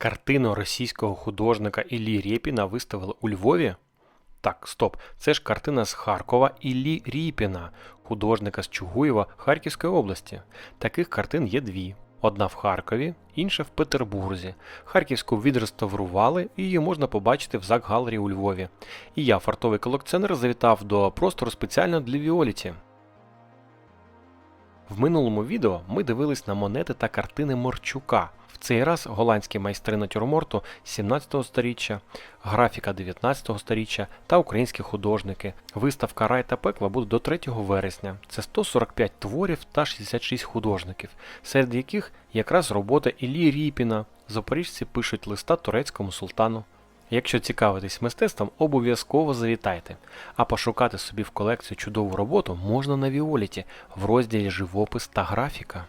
Картину російського художника Іллі Рєпіна виставили у Львові? Так, стоп, це ж картина з Харкова Іллі Ріпіна, художника з Чугуєва Харківської області. Таких картин є дві. Одна в Харкові, інша в Петербурзі. Харківську відреставрували і її можна побачити в Закгалері у Львові. І я, фартовий колекціонер, завітав до простору спеціально для Віоліті. В минулому відео ми дивились на монети та картини Морчука. В цей раз голландські майстри натюрморту 17 століття, графіка 19 століття та українські художники. Виставка Рай та пекла буде до 3 вересня. Це 145 творів та 66 художників, серед яких якраз робота Іллі Ріпіна. Запоріжці пишуть листа турецькому султану. Якщо цікавитесь мистецтвом, обов'язково завітайте. А пошукати собі в колекцію чудову роботу можна на Віоліті в розділі Живопис та графіка.